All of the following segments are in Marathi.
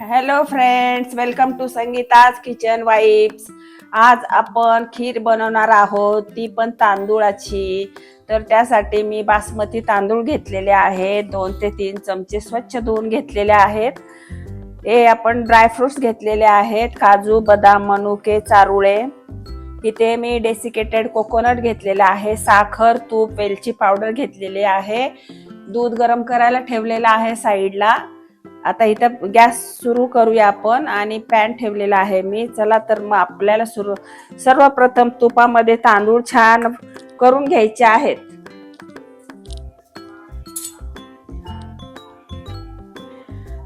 Hello friends welcome to Sangeeta's kitchen vibes आज आपण खीर बनवणार आहोत. ती पण तांदूळाची. तर त्यासाठी मी बासमती तांदूळ घेतलेले आहेत. दोन ते तीन चमचे स्वच्छ धुवून घेतलेले आहेत. हे आपण ड्रायफ्रुट्स घेतलेले आहेत. काजू बदाम मनुके चारुळे. इथे मी डेसिकेटेड कोकोनट घेतलेला आहे. साखर तूप वेलची पावडर घेतलेली आहे. दूध गरम करायला ठेवलेलं आहे साईडला आता इथं गॅस सुरू करूया आपण आणि पॅन ठेवलेला आहे मी. चला तर मग आपल्याला सुरू सर्वप्रथम तुपामध्ये तांदूळ छान करून घ्यायचे आहेत.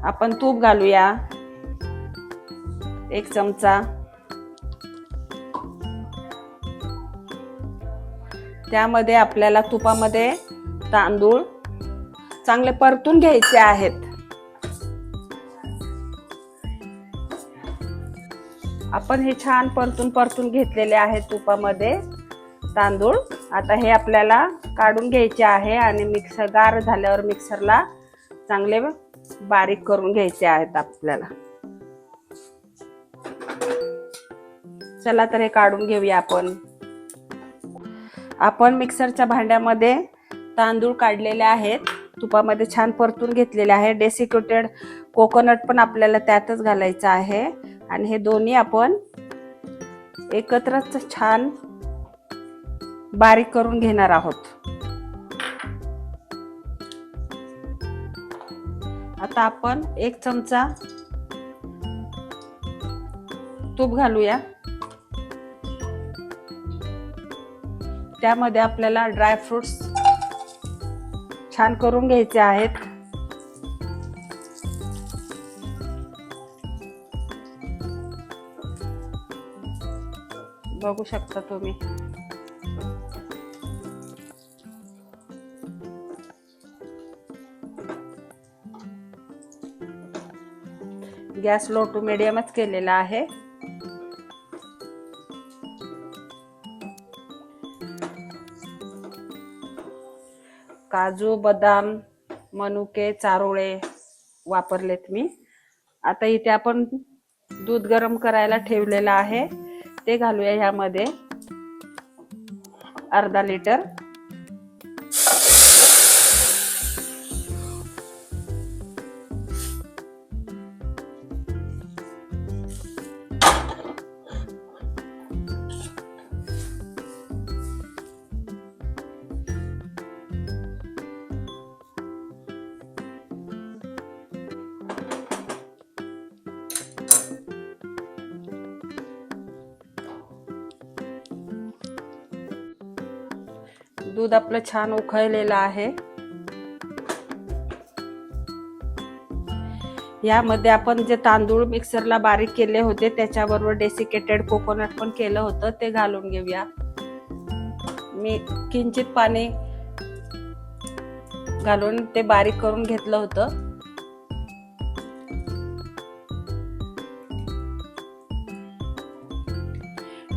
आपण तूप घालूया. एक चमचा. त्यामध्ये आपल्याला तुपामध्ये तांदूळ चांगले परतून घ्यायचे आहेत. आपण हे छान परतून परतून घेतलेले आहेत तुपामध्ये तांदूळ. आता हे आपल्याला काढून घ्यायचे आहे आणि मिक्सर गार झाल्यावर मिक्सरला चांगले बारीक करून घ्यायचे आहेत आपल्याला. चला तर हे काढून घेऊया आपण. आपण मिक्सरच्या भांड्यामध्ये तांदूळ काढलेले आहेत. तुपामध्ये छान परतून घेतलेले आहे. डेसिक्युटेड कोकोनट पण आपल्याला त्यातच घालायचं आहे. आणि हे दोन्ही आपण एकत्रच छान बारीक करून घेणार आहोत. आता आपण एक चमचा तूप घालूया. त्यामध्ये आपल्याला ड्रायफ्रुट्स छान करून घ्यायचे आहेत. बघू शकता तुम्ही. गॅस लो टू मिडियमच केलेला आहे. काजू बदाम मनुके चारोळे वापरलेत मी. आता इथे आपण दूध गरम करायला ठेवलेलं आहे. ते घालूया ह्यामध्ये. अर्धा लिटर दूध आपलं छान उकळलेलं आहे. यामध्ये आपण जे तांदूळ मिक्सरला बारीक केले होते त्याच्याबरोबर डेसिकेटेड कोकोनट पण केलं होतं ते घालून घेऊया. मी किंचित पाणी घालून ते बारीक करून घेतलं होतं.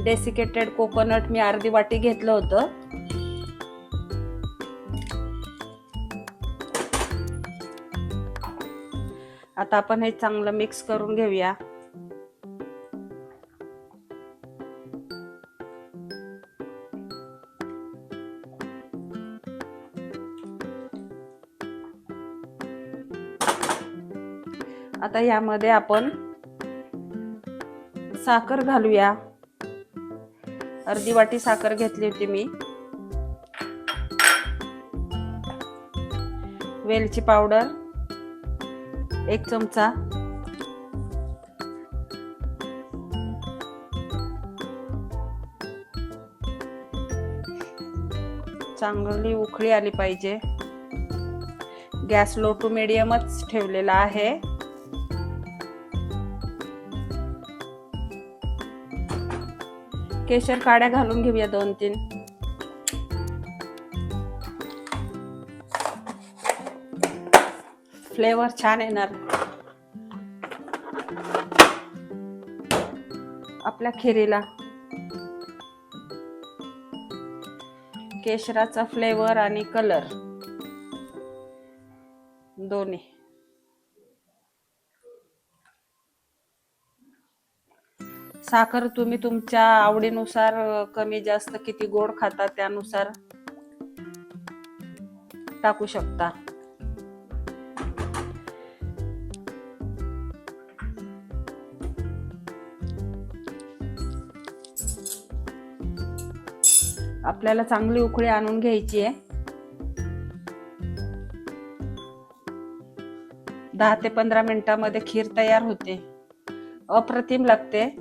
डेसिकेटेड कोकोनट मी अर्धी वाटी घेतलं होतं. आता आपण हे चांगलं मिक्स करून घेऊया. आता यामध्ये आपण साखर घालूया. अर्धी वाटी साखर घेतली होती मी. वेलची पावडर. एक चमचा. चांगली उकळी आली पाहिजे. गॅस लो टू मिडियमच ठेवलेला आहे. केशर काड्या घालून घेऊया दोन तीन फ्लेवर छान येणार. आपल्या खिरीला. केशराचा फ्लेवर आणि कलर. दोन्ही. साखर तुम्ही तुमच्या आवडीनुसार कमी जास्त किती गोड खाता त्यानुसार टाकू शकता. आपल्याला चांगली उकळी आणून घ्यायची आहे. दहा ते पंधरा मिनिटामध्ये खीर तयार होते. अप्रतिम लागते.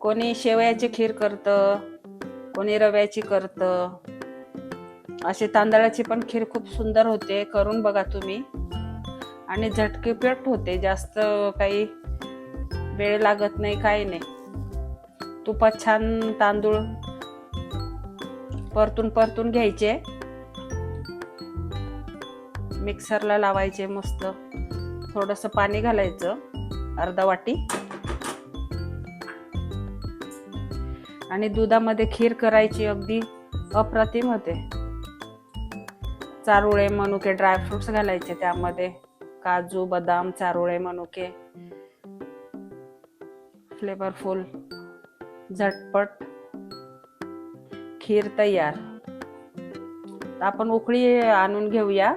कोणी शेवयाची खीर करतं कोणी रव्याची करतं. अशी तांदळाची पण खीर खूप सुंदर होते करून बघा तुम्ही. आणि झटकेपेट होते जास्त काही वेळ लागत नाही काही नाही. तुपात छान तांदूळ परतून परतून घ्यायचे. मिक्सरला लावायचे मस्त. थोडंसं पाणी घालायचं अर्धा वाटी. आणि दुधामध्ये खीर करायची अगदी अप्रतिम होते. चारोळे मनुके ड्रायफ्रुट्स घालायचे त्यामध्ये. काजू बदाम चारोळे मनुके. फ्लेवरफुल. झटपट खीर तयार. तर आपण उकळी आणून घेऊया.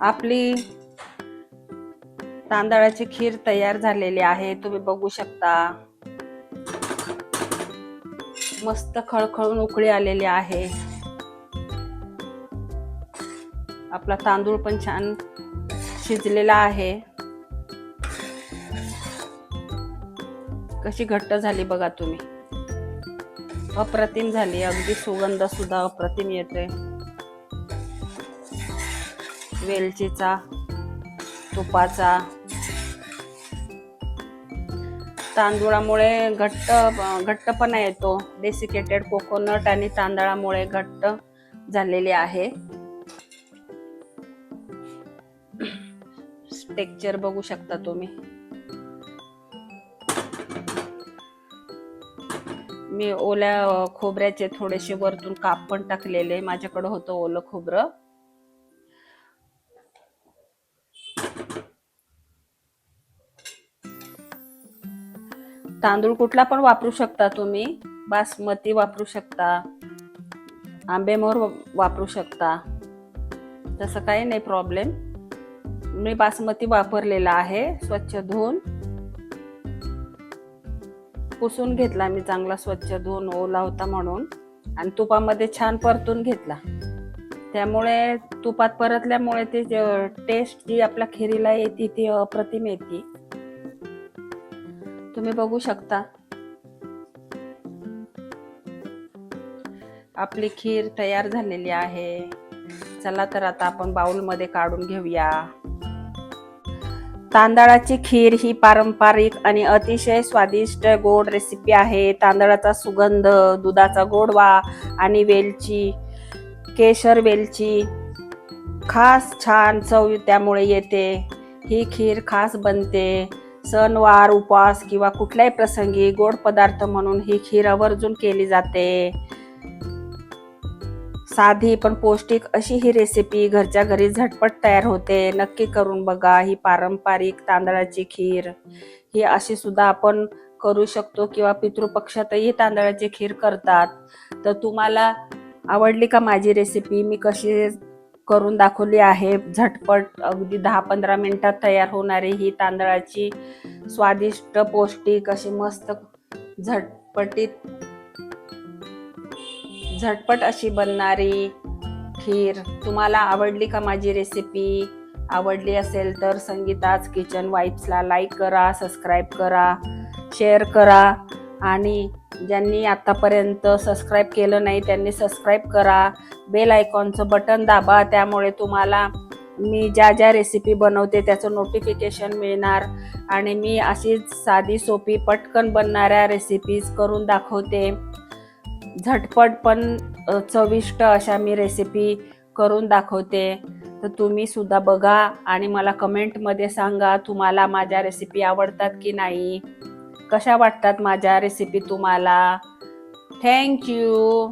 आपली तांदळाची खीर तयार झालेली आहे. तुम्ही बघू शकता. मस्त खळखळून उकळी आलेली आहे. आपला तांदूळ पण छान शिजलेला आहे. कशी घट्ट झाली बघा तुम्ही. अप्रतिम झाली अगदी सुगंध सुद्धा अप्रतिम येते वेलचीचा तुपाचा. तांदूळामुळे घट्ट घट्टपणा येतो. डेसिकेटेड कोकोनट आणि तांदळामुळे घट्ट झालेले आहे. टेक्चर बघू शकता तुम्ही. मी ओल्या खोबऱ्याचे थोडेसे वरतून काप पण टाकलेले. माझ्याकडं होतं ओलं खोबरं. तांदूळ कुठला पण वापरू शकता तुम्ही. बासमती वापरू शकता. आंबेमोर वापरू शकता. तसं काही नाही प्रॉब्लेम मी बासमती वापरलेला आहे. स्वच्छ धुवून. पुसून घेतला मी चांगला स्वच्छ धुवून ओला होता म्हणून. आणि तुपामध्ये छान परतून घेतला. त्यामुळे तुपात परतल्यामुळे ते टेस्ट जी आपल्या खिरीला येते ती अप्रतिम येते. तुम्ही बघू शकता. आपली खीर तयार झालेली आहे. चला तर आता आपण बाउलमध्ये काढून घेऊया. तांदळाची खीर ही पारंपरिक आणि अतिशय स्वादिष्ट गोड रेसिपी आहे. तांदळाचा सुगंध दुधाचा गोडवा आणि वेलची केशर वेलची खास छान चव त्यामुळे येते. ही खीर खास बनते. सणवार उपवास किंवा कुठल्याही प्रसंगी गोड पदार्थ म्हणून ही खीर आवर्जून केली जाते. साधी पण पौष्टिक अशी ही रेसिपी घरच्या घरी झटपट तयार होते. नक्की करून बघा ही पारंपरिक तांदळाची खीर. ही अशी सुद्धा आपण करू शकतो किंवा पितृपक्षातही तांदळाची खीर करतात. तर तुम्हाला आवडली का माझी रेसिपी मी कशी करून दाखवली आहे? झटपट अगदी दहा पंधरा मिनिटात तयार होणारी ही तांदळाची स्वादिष्ट पौष्टिक अशी मस्त झटपटीत झटपट अशी बनणारी खीर. तुम्हाला आवडली का माझी रेसिपी आवडली असेल तर संगीताज किचन वाईप्सला लाईक करा सबस्क्राईब करा शेअर करा. आणि ज्यांनी आत्तापर्यंत सबस्क्राईब केलं नाही त्यांनी सबस्क्राईब करा. बेल आयकॉनचं बटन दाबा त्यामुळे तुम्हाला मी ज्या ज्या रेसिपी बनवते त्याचं नोटिफिकेशन मिळणार. आणि मी अशीच साधी सोपी पटकन बनणाऱ्या रेसिपीज करून दाखवते. झटपट पण चविष्ट अशा मी रेसिपी करून दाखवते. तर तुम्ही सुद्धा बघा आणि मला कमेंटमध्ये सांगा तुम्हाला माझ्या रेसिपी आवडतात की नाही? कशा वाटतात माझ्या रेसिपी तुम्हाला? थँक्यू